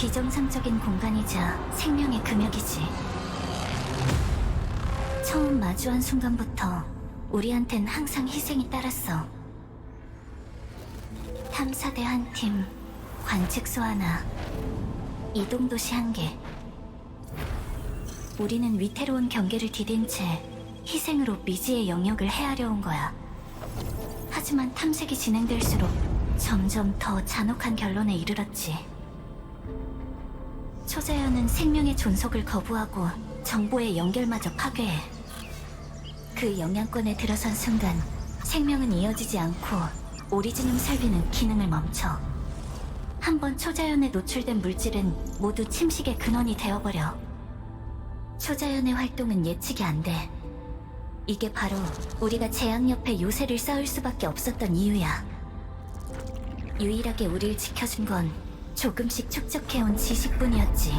비정상적인 공간이자 생명의 금역이지. 처음 마주한 순간부터 우리한텐 항상 희생이 따랐어. 탐사대 한 팀, 관측소 하나, 이동도시 한 개. 우리는 위태로운 경계를 디딘 채 희생으로 미지의 영역을 헤아려 온 거야. 하지만 탐색이 진행될수록 점점 더 잔혹한 결론에 이르렀지. 초자연은 생명의 존속을 거부하고 정보의 연결마저 파괴해. 그 영향권에 들어선 순간 생명은 이어지지 않고 오리지늄 설비는 기능을 멈춰. 한번 초자연에 노출된 물질은 모두 침식의 근원이 되어버려. 초자연의 활동은 예측이 안 돼. 이게 바로 우리가 재앙 옆에 요새를 쌓을 수밖에 없었던 이유야. 유일하게 우리를 지켜준 건 조금씩 축적해온 지식뿐이었지.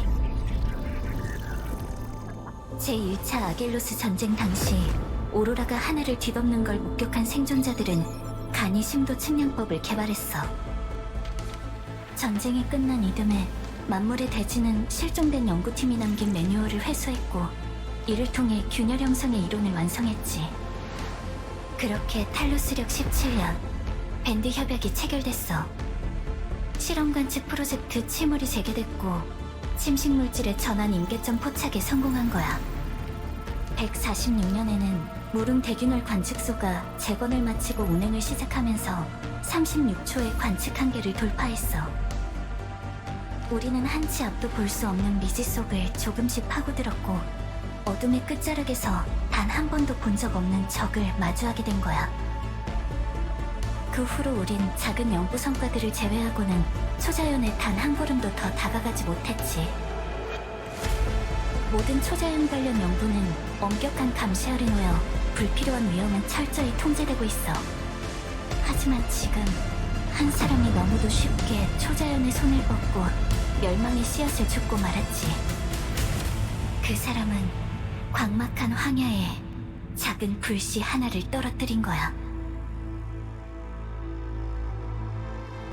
제1차 아겔로스 전쟁 당시 오로라가 하늘을 뒤덮는 걸 목격한 생존자들은 간이 심도 측량법을 개발했어. 전쟁이 끝난 이듬해 만물의 대지는 실종된 연구팀이 남긴 매뉴얼을 회수했고 이를 통해 균열 형성의 이론을 완성했지. 그렇게 탈루스력 17년 밴드 협약이 체결됐어. 실험 관측 프로젝트 치물이 재개됐고 침식 물질의 전환 임계점 포착에 성공한 거야. 146년에는 무릉 대균열 관측소가 재건을 마치고 운행을 시작하면서 36초의 관측 한계를 돌파했어. 우리는 한치 앞도 볼 수 없는 미지 속을 조금씩 파고들었고 어둠의 끝자락에서 단 한 번도 본 적 없는 적을 마주하게 된 거야. 그 후로 우린 작은 연구 성과들을 제외하고는 초자연에 단 한 걸음도 더 다가가지 못했지. 모든 초자연 관련 연구는 엄격한 감시 아래 놓여 불필요한 위험은 철저히 통제되고 있어. 하지만 지금 한 사람이 너무도 쉽게 초자연의 손을 뻗고 멸망의 씨앗을 줍고 말았지. 그 사람은 광막한 황야에 작은 불씨 하나를 떨어뜨린 거야.